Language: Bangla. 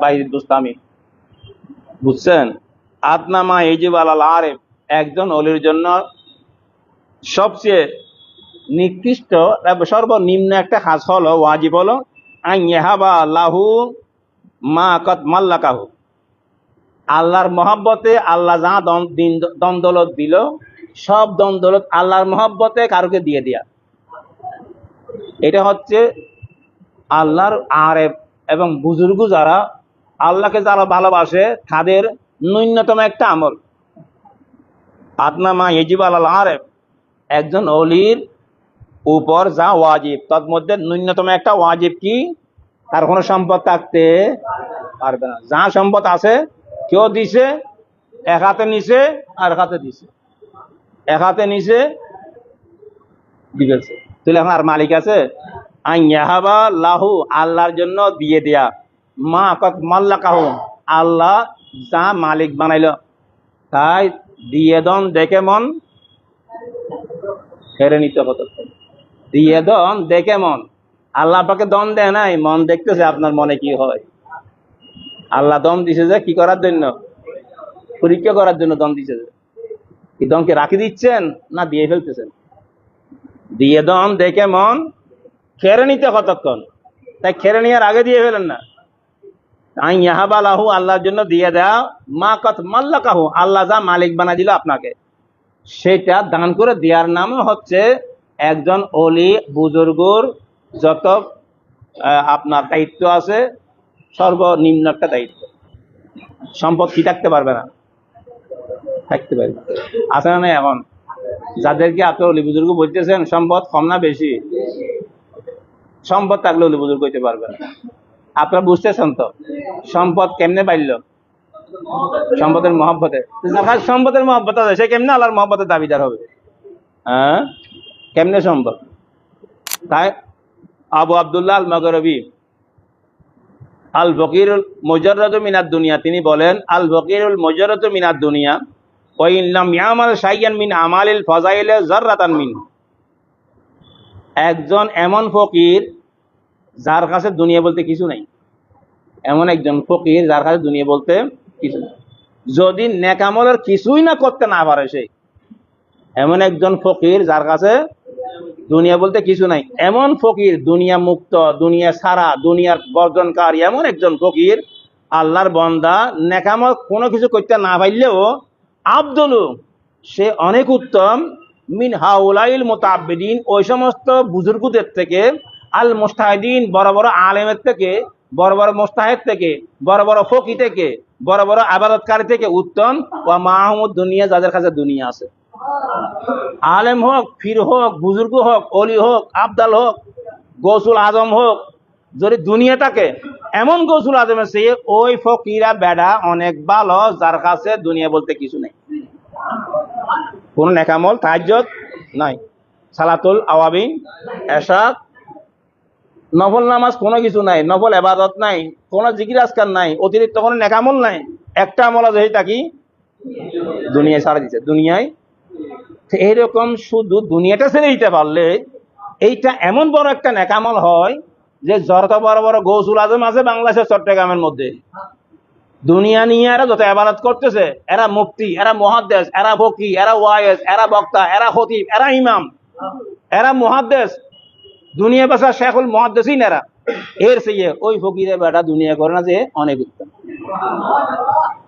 বাইরের দোস্তামি বুঝছেন? আদনামা এজিব আলাল আরেফ একজন অলির জন্য সবচেয়ে নিকৃষ্ট, সর্বনিম্ন একটা হাস হলো, ওয়াজিব হলো, আন ইয়াহাবা লাহু মা কত মাল্লাকাহু। আল্লাহর মহব্বতে আল্লাহ যা দিন- দন্দলত দিল, সব দন্দলত আল্লাহর মহব্বতে কারোকে দিয়ে দেয়া। এটা হচ্ছে আল্লাহর আরেফ এবং বুজুর্গ যারা আল্লাহকে যারা ভালোবাসে, তাদের ন্যূনতম একটা আমল। আদনামা ইজিব আল আরেফ, একজন অলির উপর যা ওয়াজিব তার মধ্যে ন্যূনতম একটা ওয়াজিব কি? তার কোনো সম্পদ থাকতে পারবে না। যা সম্পদ আছে, কেউ দিছে, এক হাতে নিছে আর হাতে দিছে। এক হাতে নিছে দিবেছে তাহলে এখন আর মালিক আছে? আন ইয়াহাবা লাহু, আল্লাহর জন্য দিয়ে দেয়া। মা কত মাল্লা কাহু আল্লাহ যা মালিক বানাইল। তাই দিয়ে দন দেখে মন ফেরে নিতে হতো দিয়ে দন দেখে মন। আল্লাহ আপনাকে দন দেয় নাই, মন দেখতেছে আপনার মনে কি হয়। আল্লাহ দম দিছে যে কি করার জন্য? পরীক্ষা করার জন্য দম দিছে যে। কি দমকে রাখি দিচ্ছেন না দিয়ে ফেলতেছেন? দিয়ে দম দেখে মন, খেরে নিতে কতক্ষণ তাই খেরে নেওয়ার আগে দিয়ে ফেলেন না। আই আল্লাহর জন্য দিয়ে দেয়া মা কত মাল্লা কাহু আল্লাহ যা মালিক বানা দিল আপনাকে। সেটা দান করে দেওয়ার নাম হচ্ছে একজন অলি, বুজুর্গর যত আপনার দায়িত্ব আছে, সর্বনিম্ন একটা দায়িত্ব। সম্পদ কি থাকতে পারবে না? থাকতে পারবে। আছে না এখন? যাদেরকে আপনি অলি বুজুর্গ বলতেছেন, সম্পদ কম না বেশি? সম্পদ থাকলে অলি বুজুর্গ হইতে পারবে না। আপনারা বুঝতেছেন তো? সম্পদ কেমনে বাড়ল? সম্পদের মহব্বতে। সম্পদের মহব্বত আছে, সে কেমনে আল্লাহর মহব্বতের দাবিদার হবে? হ্যাঁ? কেমনে সম্ভব? তাই আবু আবদুল্লাহ আল মগরবি আল ফকিরুল মুজাররদ মিনাদ দুনিয়া, তিনি বলেন আল ফকিরুল মুজাররদ মিনাদ দুনিয়া, ওয়া ইল্লাম শাইয়ান মিন আমালিল ফাজাইলে জাররাতান মিন। একজন এমন ফকির, যার কাছে দুনিয়া বলতে কিছু নাই। এমন একজন ফকির যার কাছে দুনিয়া বলতে কিছু যদি নেকামলের কিছুই না করতে না পারে সে, এমন একজন ফকির যার কাছে দুনিয়া বলতে কিছু নাই। এমন ফকির দুনিয়া মুক্ত, দুনিয়া সারা, দুনিয়ার বর্জনকারী এমন একজন ফকির আল্লাহর বন্দা নেকামল কোনো কিছু করতে না পারলেও আব্দুলু, সে অনেক উত্তম, মিন হাউলাইল মোতাবেদিন ওই সমস্ত বুজুর্গদের থেকে আল মুস্তাহিদিন বড় বড় আলেমের থেকে বড় বড় মোস্তাহেদ থেকে, বড় বড় ফকি থেকে, বড় বড় আবাদতকারী থেকে উত্তম। ও মাহমুদ দুনিয়া, যাদের কাছে দুনিয়া আছে। আলেম হোক, ফির হোক, বুজুর্গ হোক, অলি হোক, আবদাল হোক, গৌসুল আজম হোক, যদি দুনিয়া থাকে এমন গৌসুল আজম আছে ওই ফকিরা বেড়া অনেক ভালো, যার কাছে দুনিয়া বলতে কিছু নেই। কোন নেকামল তাহাজ্জত নাই। সালাতুল আওয়াবি এশাক নফল নামাজ কোনো কিছু নাই, নফল এবাদত নাই, কোনো জিকির আজকার নাই, অতিরিক্ত কোনো নেকামল নাই। একটা আমল আছে সেটা কি? দুনিয়ায় ছাড়া দিচ্ছে দুনিয়ায়। এইরকম শুধু দুনিয়াটা ছেড়ে দিতে পারলে এইটা এমন বড় একটা নেকামল হয় যে যত বড় বড় গৌসুল আজম আছে বাংলাদেশের চট্টগ্রামের মধ্যে। দুনিয়া নিয়ে এরা যত আবাদত করতেছে, এরা মুক্তি এরা মহাদ্দেশ এরা ফকি এরা ওয়াইস এরা বক্তা, এরা খতিব, এরা ইমাম, এরা মহাদ্দেশ দুনিয়া বাসা শেখুল মহাদেশই এরা এর সেই ওই ফকিরের বেটা দুনিয়া করে না যে অনেক উত্তম।